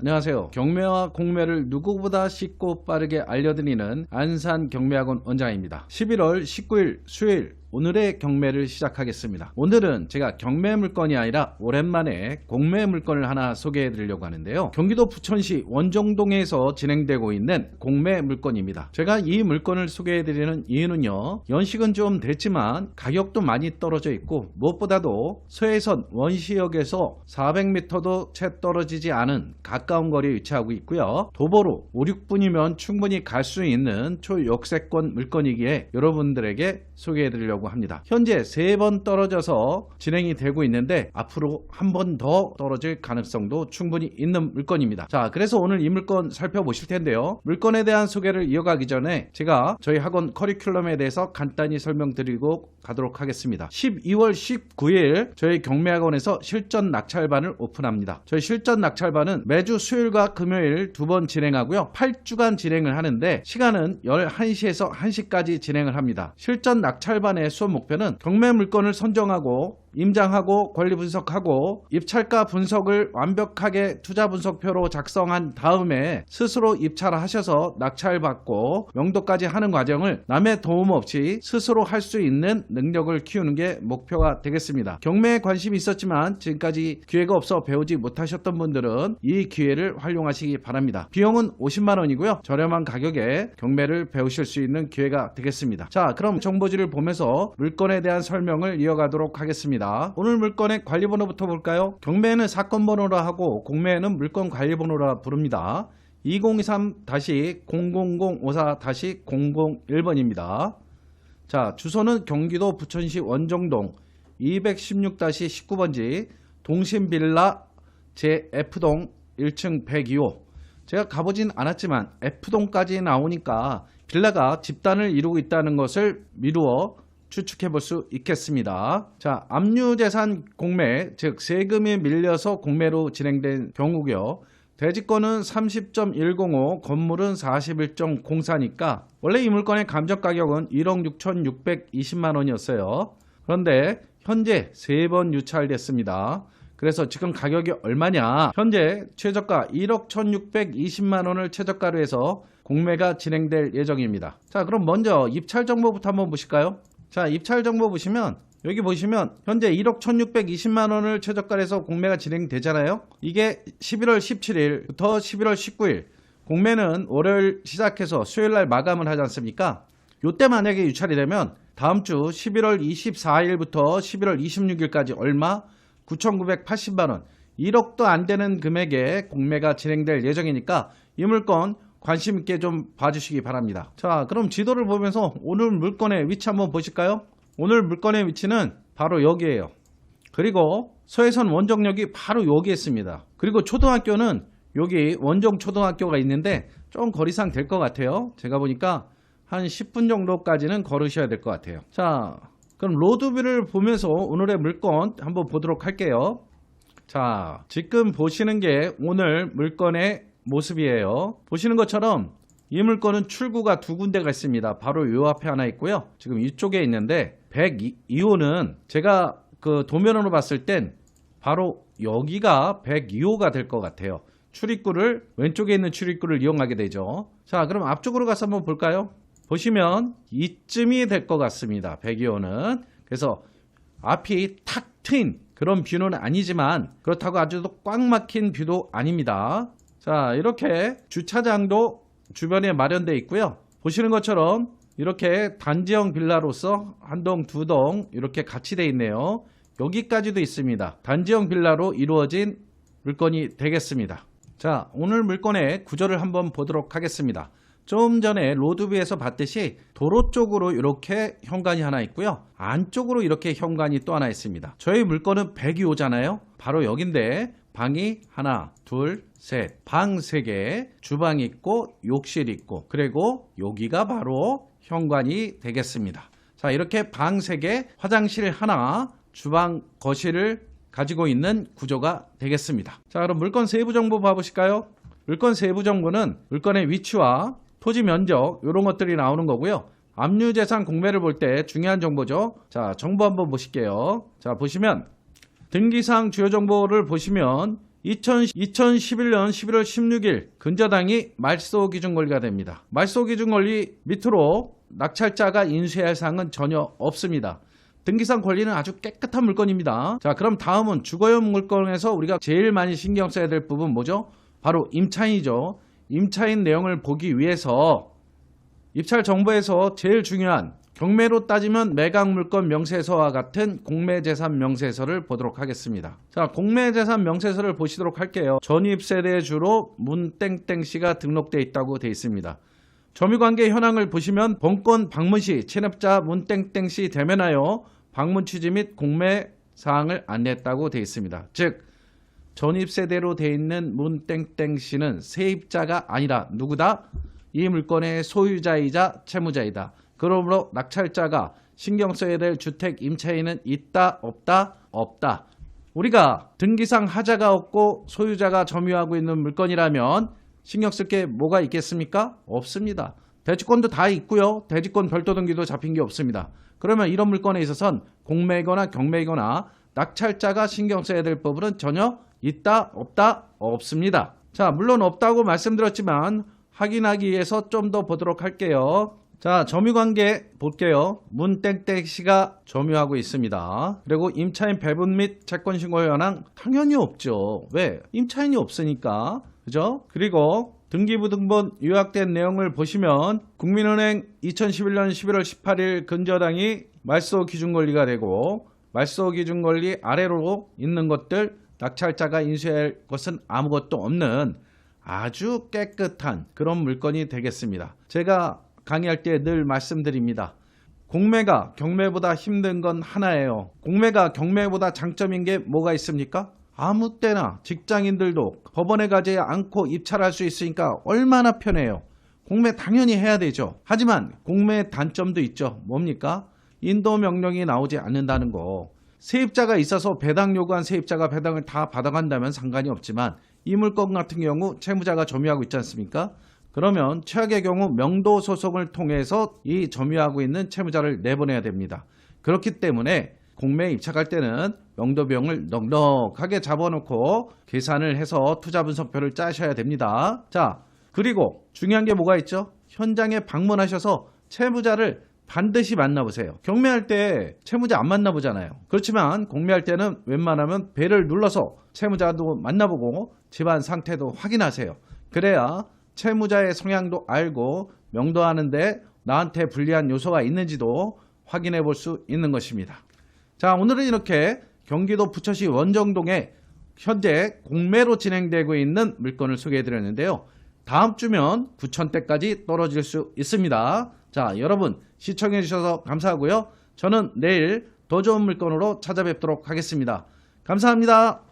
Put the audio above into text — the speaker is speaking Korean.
안녕하세요. 경매와 공매를 누구보다 쉽고 빠르게 알려드리는 안산 경매학원 원장입니다. 11월 19일 수요일 오늘의 경매를 시작하겠습니다. 오늘은 제가 경매 물건이 아니라 오랜만에 공매 물건을 하나 소개해 드리려고 하는데요. 경기도 부천시 원정동에서 진행되고 있는 공매 물건입니다. 제가 이 물건을 소개해 드리는 이유는요. 연식은 좀 됐지만 가격도 많이 떨어져 있고 무엇보다도 서해선 원시역에서 400m도 채 떨어지지 않은 가까운 거리에 위치하고 있고요. 도보로 5, 6분이면 충분히 갈 수 있는 초역세권 물건이기에 여러분들에게 소개해 드리려고 합니다. 현재 세 번 떨어져서 진행이 되고 있는데 앞으로 한 번 더 떨어질 가능성도 충분히 있는 물건입니다. 자, 그래서 오늘 이 물건 살펴보실 텐데요. 물건에 대한 소개를 이어가기 전에 제가 저희 학원 커리큘럼에 대해서 간단히 설명드리고 가도록 하겠습니다. 12월 19일 저희 경매학원에서 실전 낙찰반을 오픈합니다. 저희 실전 낙찰반은 매주 수요일과 금요일 두 번 진행하고요. 8주간 진행을 하는데 시간은 11시에서 1시까지 진행을 합니다. 실전 낙찰반의 수업 목표는 경매 물건을 선정하고 임장하고 권리 분석하고 입찰가 분석을 완벽하게 투자 분석표로 작성한 다음에 스스로 입찰하셔서 낙찰받고 명도까지 하는 과정을 남의 도움 없이 스스로 할 수 있는 능력을 키우는 게 목표가 되겠습니다. 경매에 관심이 있었지만 지금까지 기회가 없어 배우지 못하셨던 분들은 이 기회를 활용하시기 바랍니다. 비용은 50만 원이고요. 저렴한 가격에 경매를 배우실 수 있는 기회가 되겠습니다. 자, 그럼 정보지를 보면서 물건에 대한 설명을 이어가도록 하겠습니다. 오늘 물건의 관리번호부터 볼까요? 경매는 사건 번호라 하고 공매는 물건 관리번호라 부릅니다. 2023-0004-001번입니다. 자, 주소는 경기도 부천시 원정동 216-19번지 동신빌라 제 F동 1층 102호. 제가 가보진 않았지만 F동까지 나오니까 빌라가 집단을 이루고 있다는 것을 미루어 추측해 볼 수 있겠습니다. 자, 압류재산 공매, 즉 세금이 밀려서 공매로 진행된 경우고요. 대지권은 30.105, 건물은 41.04니까 원래 이 물건의 감정 가격은 1억 6,620만 원이었어요. 그런데 현재 세번 유찰됐습니다. 그래서 지금 가격이 얼마냐? 현재 최저가 1억 1,620만 원을 최저가로 해서 공매가 진행될 예정입니다. 자, 그럼 먼저 입찰 정보부터 한번 보실까요? 자, 입찰 정보 보시면 여기 보시면 현재 1억 1620만 원을 최저가로 해서 공매가 진행되잖아요. 이게 11월 17일부터 11월 19일 공매는 월요일 시작해서 수요일 날 마감을 하지 않습니까? 요때 만약에 유찰이 되면 다음 주 11월 24일부터 11월 26일까지 얼마? 9,980만 원. 1억도 안 되는 금액에 공매가 진행될 예정이니까 이 물건 관심 있게 좀 봐주시기 바랍니다. 자, 그럼 지도를 보면서 오늘 물건의 위치 한번 보실까요? 오늘 물건의 위치는 바로 여기에요. 그리고 서해선 원정역이 바로 여기에 있습니다. 그리고 초등학교는 여기 원정 초등학교가 있는데 좀 거리상 될 것 같아요. 제가 보니까 한 10분 정도까지는 걸으셔야 될 것 같아요. 자, 그럼 로드뷰를 보면서 오늘의 물건 한번 보도록 할게요. 자, 지금 보시는 게 오늘 물건의 모습이에요. 보시는 것처럼 이 물건은 출구가 두 군데가 있습니다. 바로 요 앞에 하나 있고요. 지금 이쪽에 있는데 102호는 제가 그 도면으로 봤을 땐 바로 여기가 102호가 될 것 같아요. 출입구를 왼쪽에 있는 출입구를 이용하게 되죠. 자, 그럼 앞쪽으로 가서 한번 볼까요? 보시면 이쯤이 될 것 같습니다. 102호는. 그래서 앞이 탁 트인 그런 뷰는 아니지만 그렇다고 아주 꽉 막힌 뷰도 아닙니다. 자, 이렇게 주차장도 주변에 마련되어 있고요. 보시는 것처럼 이렇게 단지형 빌라로서 한 동, 두 동 이렇게 같이 되어 있네요. 여기까지도 있습니다. 단지형 빌라로 이루어진 물건이 되겠습니다. 자, 오늘 물건의 구조를 한번 보도록 하겠습니다. 좀 전에 로드뷰에서 봤듯이 도로 쪽으로 이렇게 현관이 하나 있고요. 안쪽으로 이렇게 현관이 또 하나 있습니다. 저희 물건은 102호잖아요. 바로 여긴데 방이 하나, 둘, 셋, 방 세 개, 주방 있고 욕실 있고 그리고 여기가 바로 현관이 되겠습니다. 자, 이렇게 방 세 개, 화장실 하나, 주방, 거실을 가지고 있는 구조가 되겠습니다. 자, 그럼 물건 세부 정보 봐보실까요? 물건 세부 정보는 물건의 위치와 토지 면적 이런 것들이 나오는 거고요. 압류재산 공매를 볼 때 중요한 정보죠. 자, 정보 한번 보실게요. 자, 보시면 등기상 주요 정보를 보시면 2000, 2011년 11월 16일 근저당이 말소 기준 권리가 됩니다. 말소 기준 권리 밑으로 낙찰자가 인수해야 할 사항은 전혀 없습니다. 등기상 권리는 아주 깨끗한 물건입니다. 자, 그럼 다음은 주거용 물건에서 우리가 제일 많이 신경 써야 될 부분 뭐죠? 바로 임차인이죠. 임차인 내용을 보기 위해서 입찰 정보에서 제일 중요한 경매로 따지면 매각 물건 명세서와 같은 공매재산 명세서를 보도록 하겠습니다. 자, 공매재산 명세서를 보시도록 할게요. 전입세대 주로 문땡땡 씨가 등록돼 있다고 되어 있습니다. 점유관계 현황을 보시면 본건 방문시 체납자 문땡땡 씨 대면하여 방문 취지 및 공매 사항을 안냈다고 되어 있습니다. 즉 전입세대로 되어 있는 문땡땡 씨는 세입자가 아니라 누구다? 이 물건의 소유자이자 채무자이다. 그러므로 낙찰자가 신경 써야 될 주택 임차인은 있다 없다 없다. 우리가 등기상 하자가 없고 소유자가 점유하고 있는 물건이라면 신경 쓸 게 뭐가 있겠습니까? 없습니다. 대지권도 다 있고요. 대지권 별도 등기도 잡힌 게 없습니다. 그러면 이런 물건에 있어선 공매거나 경매거나 낙찰자가 신경 써야 될 부분은 전혀 있다 없다 없습니다. 자 물론 없다고 말씀드렸지만 확인하기 위해서 좀 더 보도록 할게요. 자, 점유관계 볼게요. 문땡땡 씨가 점유하고 있습니다. 그리고 임차인 배분 및 채권신고 현황 당연히 없죠. 왜? 임차인이 없으니까. 그죠? 그리고 등기부등본 요약된 내용을 보시면 국민은행 2011년 11월 18일 근저당이 말소 기준 권리가 되고 말소 기준 권리 아래로 있는 것들 낙찰자가 인수할 것은 아무것도 없는 아주 깨끗한 그런 물건이 되겠습니다. 제가 강의할 때 늘 말씀드립니다. 공매가 경매보다 힘든 건 하나예요. 공매가 경매보다 장점인 게 뭐가 있습니까? 아무 때나 직장인들도 법원에 가지 않고 입찰할 수 있으니까 얼마나 편해요. 공매 당연히 해야 되죠. 하지만 공매의 단점도 있죠. 뭡니까? 인도 명령이 나오지 않는다는 거. 세입자가 있어서 배당 요구한 세입자가 배당을 다 받아간다면 상관이 없지만 이 물건 같은 경우 채무자가 점유하고 있지 않습니까? 그러면 최악의 경우 명도 소송을 통해서 이 점유하고 있는 채무자를 내보내야 됩니다. 그렇기 때문에 공매에 입찰할 때는 명도 비용을 넉넉하게 잡아놓고 계산을 해서 투자 분석표를 짜셔야 됩니다. 자, 그리고 중요한 게 뭐가 있죠? 현장에 방문하셔서 채무자를 반드시 만나보세요. 경매할 때 채무자 안 만나보잖아요. 그렇지만 공매할 때는 웬만하면 배를 눌러서 채무자도 만나보고 집안 상태도 확인하세요. 그래야 채무자의 성향도 알고 명도하는데 나한테 불리한 요소가 있는지도 확인해 볼 수 있는 것입니다. 자, 오늘은 이렇게 경기도 부천시 원정동에 현재 공매로 진행되고 있는 물건을 소개해 드렸는데요. 다음 주면 부천대까지 떨어질 수 있습니다. 자, 여러분 시청해 주셔서 감사하고요. 저는 내일 더 좋은 물건으로 찾아뵙도록 하겠습니다. 감사합니다.